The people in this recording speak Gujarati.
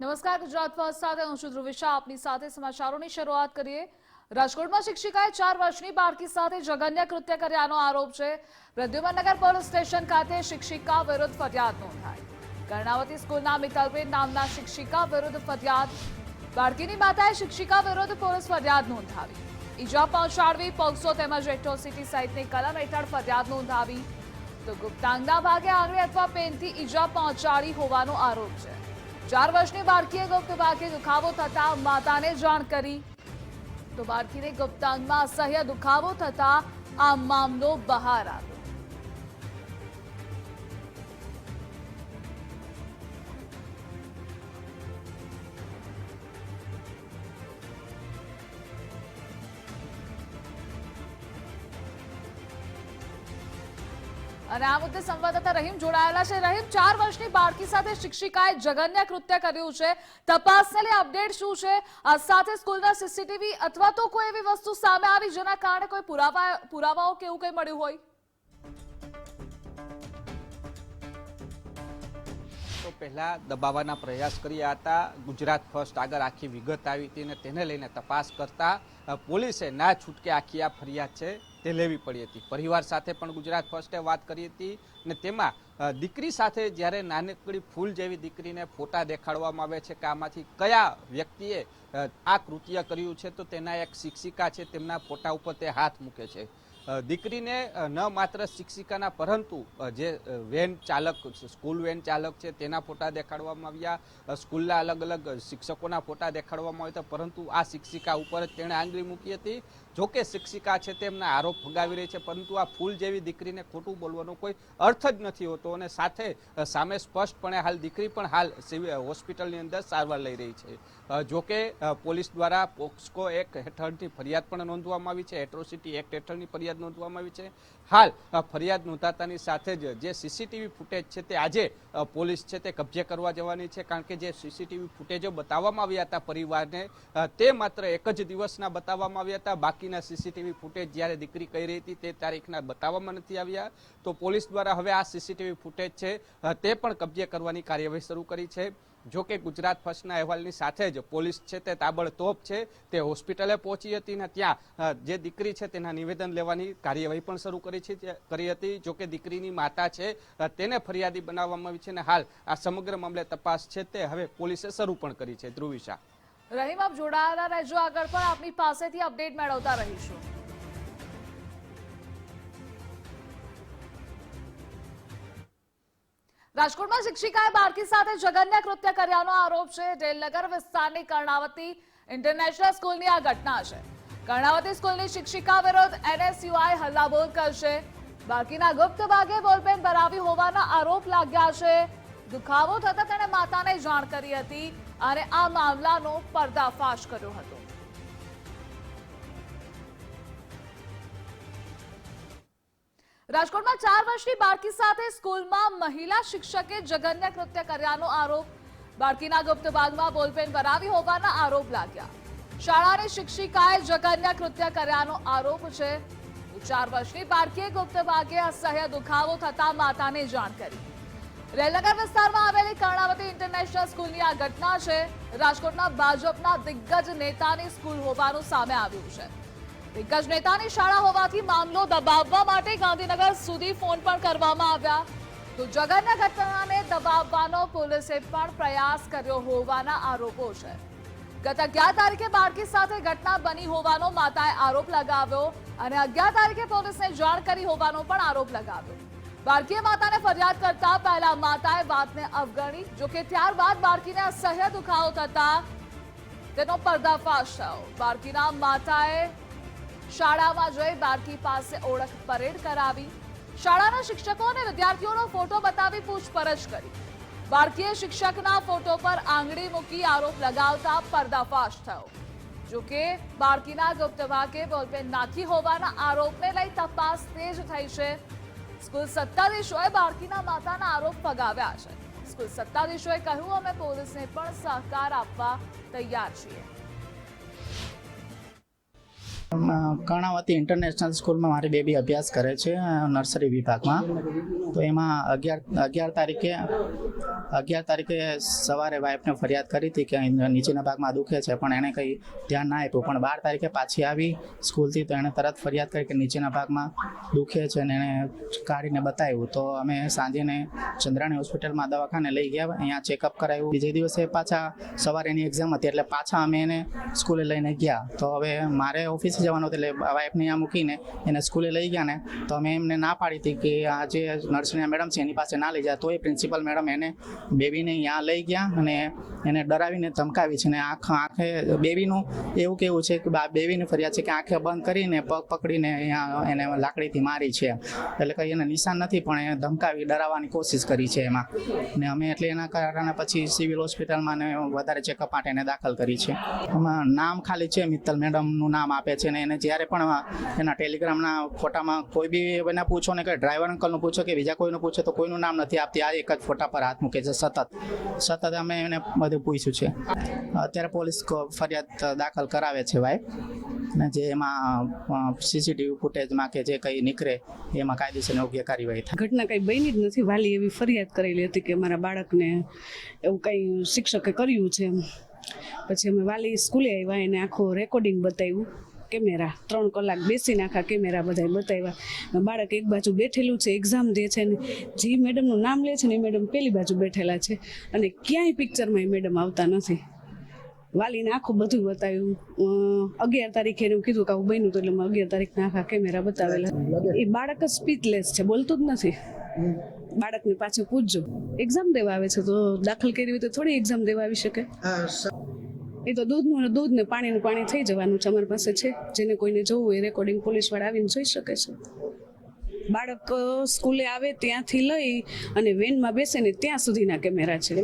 નમસ્કાર, ગુજરાત ફર્સ્ટ સાથે હું છું ધ્રુવિશા. આપની સાથે સમાચારોની શરૂઆત કરીએ. રાજકોટમાં શિક્ષિકાએ ચાર વર્ષની બાળકી સાથે જઘન્ય કૃત્ય કર્યાનો આરોપ છે. પ્રદ્યુમનગર પોલીસ સ્ટેશન ખાતે શિક્ષિકા વિરુદ્ધ ફરિયાદ નોંધાઈ. કર્ણાવતી સ્કૂલના મિતલબેન નામના શિક્ષિકા વિરુદ્ધ ફરિયાદ. બાળકીની માતાએ શિક્ષિકા વિરુદ્ધ પોલીસ ફરિયાદ નોંધાવી. ઈજા પહોંચાડવી પોક્સો તેમજ એટ્રોસિટી સહિતની કલમ હેઠળ ફરિયાદ નોંધાવી. તો ગુપ્તાંગના ભાગે આંગળી અથવા પેનથી ઈજા પહોંચાડી હોવાનો આરોપ છે. ચાર વર્ષની બાળકીએ ગુપ્ત ભાગે દુખાવો થતા માતાને જાણ કરી. તો બાળકીને ગુપ્તાંગમાં અસહ્ય દુખાવો થતા આ મામલો બહાર આવ્યો. અને આ મુદ્દે સંવાદદાતા રહીમ જોડાયેલા છે. રહીમ, ચાર વર્ષની બાળકી સાથે શિક્ષિકાએ જઘન્ય કૃત્ય કર્યું છે. તપાસને લઈ અપડેટ શું છે? સાથે સ્કૂલના સીસીટીવી અથવા તો કોઈ એવી વસ્તુ સામે આવી જેના કારણે કોઈ પુરાવા પુરાવાઓ કે એવું કંઈ મળ્યું હોય? પહેલા દબાવવાના પ્રયાસ કર્યા હતા. ગુજરાત ફર્સ્ટ આગળ આખી વિગત આવી હતી અને તેને લઈને તપાસ કરતા પોલીસે ના છૂટકે આખી આ ફરિયાદ છે તે લેવી પડી હતી. પરિવાર સાથે પણ ગુજરાત ફર્સ્ટે વાત કરી હતી અને તેમાં દીકરી સાથે જ્યારે નાનકડી ફૂલ જેવી દીકરીને ફોટા દેખાડવામાં આવે છે કે આમાંથી કયા વ્યક્તિએ આ કૃત્ય કર્યું છે, તો તેના એક શિક્ષિકા છે, તેમના ફોટા ઉપર તે હાથ મૂકે છે. દીકરીને ન માત્ર શિક્ષિકાના, પરંતુ જે વેન ચાલક, સ્કૂલ વેન ચાલક છે, તેના ફોટા દેખાડવામાં આવ્યા. સ્કૂલના અલગ અલગ શિક્ષકોના ફોટા દેખાડવામાં આવ્યા હતા, પરંતુ આ શિક્ષિકા ઉપર જ તેણે આંગળી મૂકી હતી. જોકે શિક્ષિકા છે તેમના આરોપ ફગાવી રહી છે, પરંતુ આ ફૂલ જેવી દીકરીને ખોટું બોલવાનો કોઈ અર્થ જ નથી હોતો અને સાથે સામે સ્પષ્ટપણે હાલ દીકરી પણ હાલ હોસ્પિટલની અંદર સારવાર લઈ રહી છે. જોકે પોલીસ દ્વારા પોક્સકો એક્ટ હેઠળની ફરિયાદ પણ નોંધવામાં આવી છે. એટ્રોસિટી એક્ટ હેઠળની ફરિયાદ નોંધવામાં આવી છે. હાલ ફરિયાદ નોંધાતાની સાથે જ જે સીસીટીવી ફૂટેજ છે તે આજે પોલીસ છે તે કબજે કરવા જવાની છે. કારણ કે જે સીસીટીવી ફૂટેજો બતાવવામાં આવ્યા હતા પરિવારને તે માત્ર એક જ દિવસના બતાવવામાં આવ્યા હતા. બાકીના સીસીટીવી ફૂટેજ જ્યારે દીકરી કહી રહી હતી તે તારીખના બતાવવામાં નથી આવ્યા. તો પોલીસ દ્વારા હવે આ સીસીટીવી ફૂટેજ છે તે પણ કબજે કરવાની કાર્યવાહી શરૂ કરી છે. જો કે ગુજરાત ફર્સ્ટના અહેવાલની સાથે જ પોલીસ છે તે તાબડતોબ છે, તે હોસ્પિટલે પહોંચી હતી ને ત્યાં જે દીકરી છે તેના નિવેદન લેવાની કાર્યવાહી પણ શરૂ કરી છે કરી હતી. જો કે દીકરીની માતા છે તેને ફરિયાદી બનાવવામાં આવી છે અને હાલ આ સમગ્ર મામલે તપાસ છે તે હવે પોલીસે શરૂ પણ કરી છે. ધ્રુવિશા. રહીમ, આપ જોડાયેલા રહેજો. આગળ પણ આપની પાસેથી અપડેટ મેળવતા રહીશું. રાજકોટમાં શિક્ષિકાએ બાળકી સાથે જઘન્ય કૃત્ય કર્યાનો આરોપ છે. ડેલનગર વિસ્તારની કર્ણાવતી ઇન્ટરનેશનલ સ્કૂલની આ ઘટના છે. કર્ણાવતી સ્કૂલની શિક્ષિકા વિરુદ્ધ એનએસયુઆઈ હલ્લાબોલ કરશે. બાળકીના ગુપ્ત ભાગે બોલપેન ભરાવી હોવાના આરોપ લાગ્યા છે. દુખાવો થતા તેણે માતાને જાણ કરી હતી અને આ મામલાનો પર્દાફાશ કર્યો હતો. રાજકોટમાં ચાર વર્ષની બાળકી સાથે સ્કૂલમાં મહિલા શિક્ષકે જઘન્ય કૃત્ય કર્યાનો આરોપ. બાળકીના ગુપ્ત ભાગમાં બોલપેન ભરાવી હોવાના આરોપ લાગ્યા. શાળાની શિક્ષિકાએ જઘન્ય કૃત્ય કર્યાનો આરોપ છે. ચાર વર્ષની બાળકીએ ગુપ્ત ભાગે અસહ્ય દુખાવો થતા માતાને જાણ કરી. રેલનગર વિસ્તારમાં આવેલી કર્ણાવતી ઇન્ટરનેશનલ સ્કૂલની આ ઘટના છે. રાજકોટના ભાજપના દિગ્ગજ નેતાની સ્કૂલ હોવાનું સામે આવ્યું છે. દિગ્ગજ નેતાની શાળા હોવાથી મામલો દબાવવા માટે ગાંધીનગર સુધી ફોન પણ કરવામાં આવ્યા. તો જગનના ઘટનાને દબાવવાનો પોલીસે પણ પ્રયાસ કર્યો હોવાના આરોપો છે. ગત અગિયાર તારીખે બાળકી સાથે ઘટના બની હોવાનો માતાએ આરોપ લગાવ્યો અને અગિયાર તારીખે પોલીસને જાણ કરી હોવાનો પણ આરોપ લગાવ્યો. બાળકીએ માતાને ફરિયાદ કરતા પહેલા માતાએ વાતને અવગણી જોકે ત્યારબાદ બાળકીને અસહ્ય દુખાવો થતા તેનો પર્દાફાશ થયો. બાળકીના માતાએ શાળામાં જઈ બાળકી પાસે ઓળખ પરેડ કરાવી. શાળાના શિક્ષકો અને વિદ્યાર્થીઓનો ફોટો બતાવી પૂછપરછ કરી. બાળકીએ શિક્ષકના ફોટો પર આંગળી મૂકી આરોપ લગાવતા પર્દાફાશ થયો. જોકે બાળકીના ગુપ્ત ભાગે બોલપેન નાખી હોવાના આરોપને લઈ તપાસ તેજ થઈ છે. સ્કૂલ સત્તાધીશોએ બાળકીના માતાના આરોપ ફગાવ્યા છે. સ્કૂલ સત્તાધીશોએ કહ્યું, અમે પોલીસને પણ સહકાર આપવા તૈયાર છીએ. કર્ણાવતી ઇન્ટરનેશનલ સ્કૂલમાં મારી બેબી અભ્યાસ કરે છે નર્સરી વિભાગમાં. તો એમાં અગિયાર અગિયાર તારીખે અગિયાર તારીખે સવારે વાઈફને ફરિયાદ કરી હતી કે નીચેના ભાગમાં દુખે છે, પણ એણે કંઈ ધ્યાન ના આપ્યું. પણ બાર તારીખે પાછી આવી સ્કૂલથી તો એણે તરત ફરિયાદ કરી કે નીચેના ભાગમાં દુખે છે અને એણે કાઢીને બતાવ્યું. તો અમે સાંજેને ચંદ્રાણી હોસ્પિટલમાં દવાખાને લઈ ગયા, અહીંયા ચેકઅપ કરાવ્યું બીજે દિવસે પાછા સવારે એની એક્ઝામ હતી, એટલે પાછા અમે એને સ્કૂલે લઈને ગયા. તો હવે મારે ઓફિસે જવાનું હતું, એટલે વાઈફને અહીંયા મૂકીને એને સ્કૂલે લઈ ગયા ને, તો અમે એમને ના પાડી હતી કે આ જે નર્સરીના મેડમ છે, એની પાસે ના લઈ જાય. તો એ પ્રિન્સિપલ મેડમ એને બેબીને અહીંયા લઈ ગયા અને એને ડરાવીને ધમકાવી છે ને આંખ આંખે બેબીનું એવું કેવું છે કે બેબીની ફરિયાદ છે કે આંખે બંધ કરીને પગ પકડીને અહીંયા એને લાકડીથી મારી છે. એટલે કંઈ એને નિશાન નથી, પણ એને ધમકાવી, ડરાવવાની કોશિશ કરી છે એમાં. ને અમે એટલે એના કારણે પછી સિવિલ હોસ્પિટલમાં ને વધારે ચેકઅપ માટે એને દાખલ કરી છે. એમાં નામ ખાલી છે, મિત્તલ મેડમનું નામ આપે છે ને એને જ્યારે પણ એના ટેલિગ્રામના ફોટામાં કોઈ બી એને પૂછો ને કે ડ્રાઈવર અંકલનું પૂછો કે બીજા કોઈનું પૂછો તો કોઈનું નામ નથી આપતી. આ એક જ ફોટા પર હાથ મૂકે છે. સતત. સતત અમે એને બધું પૂછ્યું છે. અત્યારે પોલીસ ફરિયાદ દાખલ કરાવે છે ભાઈ. ને જે એમાં સીસીટીવી ફૂટેજમાં કે જે કંઈ નીકળે, એમાં કાયદેસરની યોગ્ય કાર્યવાહી થાય. ઘટના કંઈ બની જ નથી. વાલી એવી ફરિયાદ કરેલી હતી કે મારા બાળકને એવું કંઈ શિક્ષકે કર્યું છે પછી અમે વાલી સ્કૂલે આવ્યા, એને આખું રેકોર્ડિંગ બતાવ્યું. કેમેરા ત્રણ કલાક બેસીને આખા કેમેરા બધા બતાવ્યા બાળક એક બાજુ બેઠેલું છે એક્ઝામ દે છે ને જે મેડમનું નામ લે છે ને એ મેડમ પેલી બાજુ બેઠેલા છે. અને ક્યાંય પિક્ચરમાં એ મેડમ આવતા નથી. વાલીને આખું બધું બતાવ્યું. અગિયાર તારીખે એનું કીધું કે આવું બન્યું તો એટલે મેં અગિયાર તારીખના આખા કેમેરા બતાવેલા. એ બાળક જ સ્પીચલેસ છે બોલતું જ નથી. બાળકને પાછું પૂછજો. એક્ઝામ દેવા આવે છે તો દાખલ કરી હોય તો થોડી એક્ઝામ દેવા આવી શકે. એ તો દૂધનું દૂધ ને પાણીનું પાણી થઈ જવાનું છે અમારી પાસે છે. જેને કોઈને જોવું હોય રેકોર્ડિંગ પોલીસવાળા આવીને જોઈ શકે છે. બાળક સ્કૂલે આવે ત્યાંથી લઈ અને વેનમાં બેસે ને ત્યાં સુધીના કેમેરા છે.